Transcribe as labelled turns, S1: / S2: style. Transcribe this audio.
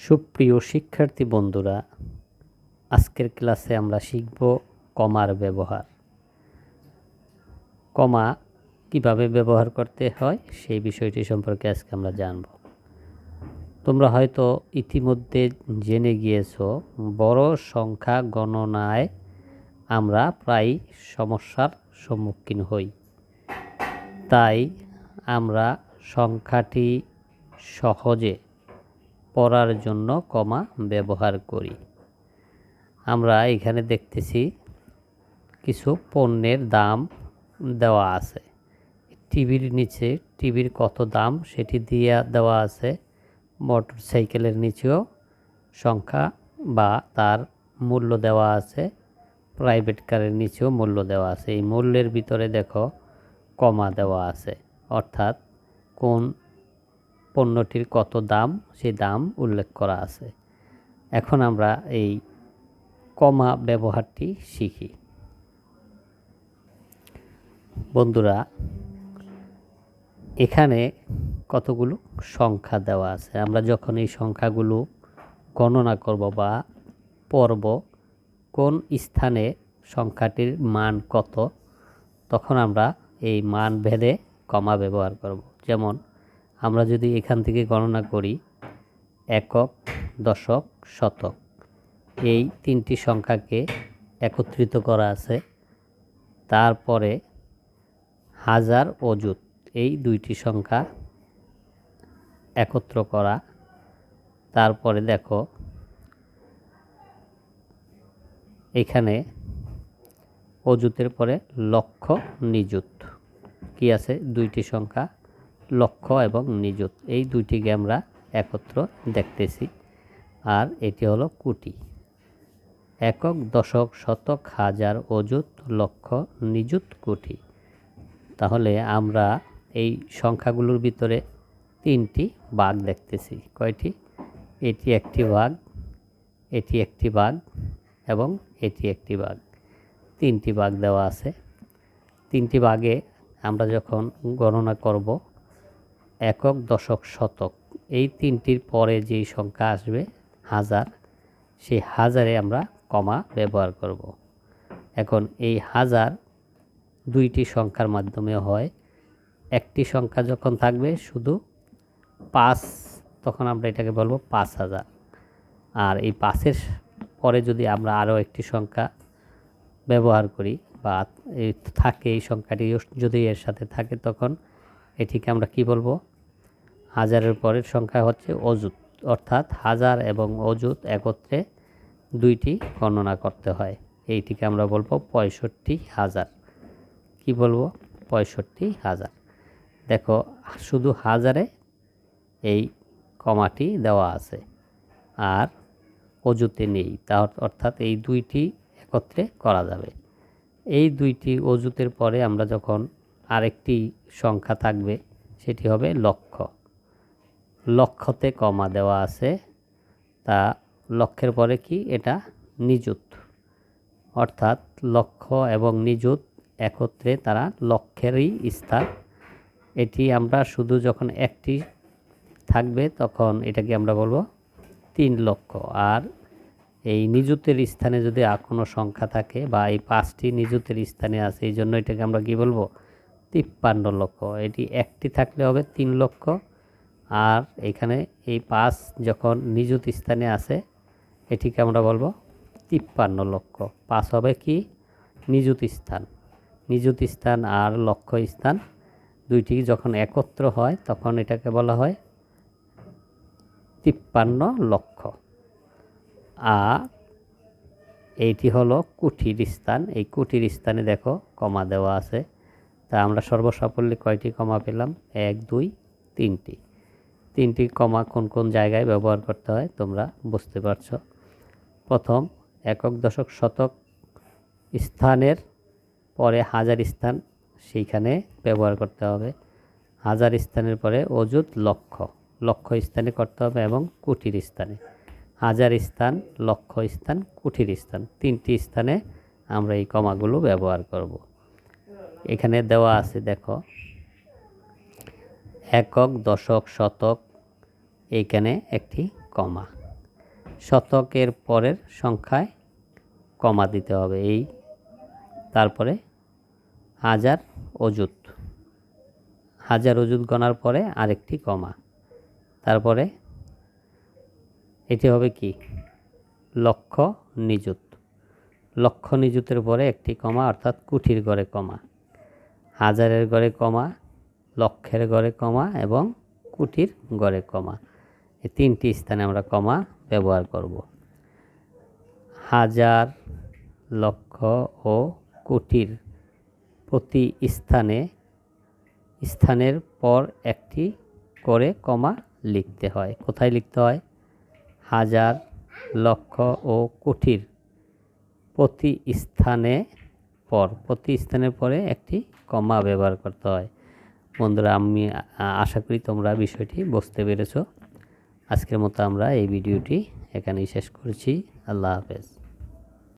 S1: সুপ্রিয় শিক্ষার্থী বন্ধুরা, আজকের ক্লাসে আমরা শিখব কমার ব্যবহার। কমা কীভাবে ব্যবহার করতে হয় সেই বিষয়টি সম্পর্কে আজকে আমরা জানব। তোমরা হয়তো ইতিমধ্যে জেনে গিয়েছো, বড় সংখ্যা গণনায় আমরা প্রায় সমস্যার সম্মুখীন হই। তাই আমরা সংখ্যাটি সহজে পড়ার জন্য কমা ব্যবহার করি। আমরা এখানে দেখতেছি কিছু পণ্যের দাম দেওয়া আছে। টিভির নিচে টিভির কত দাম সেটি দিয়ে দেওয়া আছে। মোটর সাইকেলের নিচেও সংখ্যা বা তার মূল্য দেওয়া আছে। প্রাইভেট কারের নিচেও মূল্য দেওয়া আছে। এই মূল্যের ভিতরে দেখো কমা দেওয়া আছে। অর্থাৎ কোন পণ্যটির কত দাম সেই দাম উল্লেখ করা আছে। এখন আমরা এই কমা ব্যবহারটি শিখি। বন্ধুরা, এখানে কতগুলো সংখ্যা দেওয়া আছে। আমরা যখন এই সংখ্যাগুলো গণনা করব বা পড়ব, কোন স্থানে সংখ্যাটির মান কত, তখন আমরা এই মান ভেদে কমা ব্যবহার করব। যেমন আমরা যদি এখান থেকে গণনা করি, একক, দশক, শতক, এই তিনটি সংখ্যাকে একত্রিত করা আছে। তারপরে হাজার অযুত, এই দুইটি সংখ্যা একত্র করা। তারপরে দেখো, এখানে অযুতের পরে লক্ষ নিযুত, কি আছে? দুইটি সংখ্যা লক্ষ এবং নিযুত। এই দুইটিকে আমরা একত্র দেখতেছি। আর এটি হলো কোটি। একক, দশক, শতক, হাজার, অযুত, লক্ষ, নিযুত, কোটি। তাহলে আমরা এই সংখ্যাগুলোর ভিতরে তিনটি বাঘ দেখতেছি। কয়টি? এটি একটি বাঘ, এটি একটি বাঘ এবং এটি একটি বাঘ। তিনটি বাঘ দেওয়া আছে। তিনটি বাঘে আমরা যখন গণনা করব একক দশক শতক। এই তিনটির পরে যেই সংখ্যা আসবে, হাজার, সেই হাজারে আমরা কমা ব্যবহার করব। এখন এই হাজার দুইটি সংখ্যার মাধ্যমে হয়। একটি সংখ্যা যখন থাকবে, শুধু পাঁচ, তখন আমরা এটাকে বলব পাঁচ হাজার। আর এই পাঁচের পরে যদি আমরা আরও একটি সংখ্যা ব্যবহার করি বা থাকে, এই সংখ্যাটি যদি এর সাথে থাকে, তখন এটিকে আমরা কি বলব? হাজারের পরের সংখ্যা হচ্ছে অজুত অর্থাৎ হাজার এবং অজুত একত্রে দুইটি গণনা করতে হয়। এইটিকে আমরা বলব পঁয়ষট্টি হাজার। কি বলব? পঁয়ষট্টি হাজার। দেখো, শুধু হাজারে এই কমাটি দেওয়া আছে। আর অজুতে নেই। তা অর্থাৎ এই দুইটি একত্রে করা যাবে। এই দুইটি অজুতের পরে আমরা যখন আরেকটি সংখ্যা থাকবে, সেটি হবে লক্ষ। লক্ষতে কমা দেওয়া আছে, তা লক্ষের পরে কি? এটা নিযুত। অর্থাৎ লক্ষ এবং নিযুত একত্রে তারা লক্ষেরই স্থান। এটি আমরা শুধু যখন একটি থাকবে তখন এটাকে আমরা বলব তিন লক্ষ। আর এই নিযুতের স্থানে যদি আর কোনো সংখ্যা থাকে বা এই পাঁচটি নিযুতের স্থানে আছে, এই জন্য এটাকে আমরা কি বলব? তিপ্পান্ন লক্ষ। এটি একটি থাকলে হবে তিন লক্ষ। আর এখানে এই পাঁচ যখন নিযুত স্থানে আছে এটিকে আমরা বলব তিপ্পান্ন লক্ষ। পাঁচ হবে কি? নিযুত স্থান। নিযুত স্থান আর লক্ষ্য স্থান দুইটি যখন একত্র হয়, তখন এটাকে বলা হয় তিপ্পান্ন লক্ষ। আর এইটি হলো কুঠির স্থান। এই কুঠির স্থানে দেখো কমা দেওয়া আছে। তা আমরা সর্বসাফল্যে কয়টি কমা পেলাম? এক, দুই, তিনটি। তিনটি কমা কোন কোন জায়গায় ব্যবহার করতে হয় তোমরা বুঝতে পারছ। প্রথম, একক দশক শতক স্থানের পরে হাজার স্থান সেইখানে ব্যবহার করতে হবে। হাজার স্থানের পরে অযুত লক্ষ লক্ষ স্থানে করতে হবে এবং কুটির স্থানে। হাজার স্থান, লক্ষ স্থান কুঠির স্থান, তিনটি স্থানে আমরা এই কমাগুলো ব্যবহার করব। এখানে দেওয়া আছে, দেখো। একক, দশক, শতক, এইখানে একটি কমা। শতকের পরের সংখ্যায় কমা দিতে হবে এই, তারপরে হাজার অজুত হাজার অজুত গণার পরে আরেকটি কমা। তারপরে এটি হবে কি? লক্ষ নিযুত। লক্ষ নিযুতের পরে একটি কমা, অর্থাৎ কুঠির গড়ে কমা। হাজারের গড়ে কমা, লক্ষের গড়ে কমা এবং কুটির গড়ে কমা। এই তিনটি স্থানে আমরা কমা ব্যবহার করব। হাজার, লক্ষ ও কুটির প্রতি স্থানে, স্থানের পর একটি করে কমা লিখতে হয়। কোথায় লিখতে হয়? হাজার, লক্ষ ও কুটির প্রতি স্থানে পর, প্রতি স্থানের পরে একটি কমা ব্যবহার করতে হয়। বন্ধুরা, আমি আশা করি তোমরা বিষয়টি বুঝতে পেরেছ। আজকের মতো আমরা এই ভিডিওটি এখানেই শেষ করছি। আল্লাহ হাফেজ।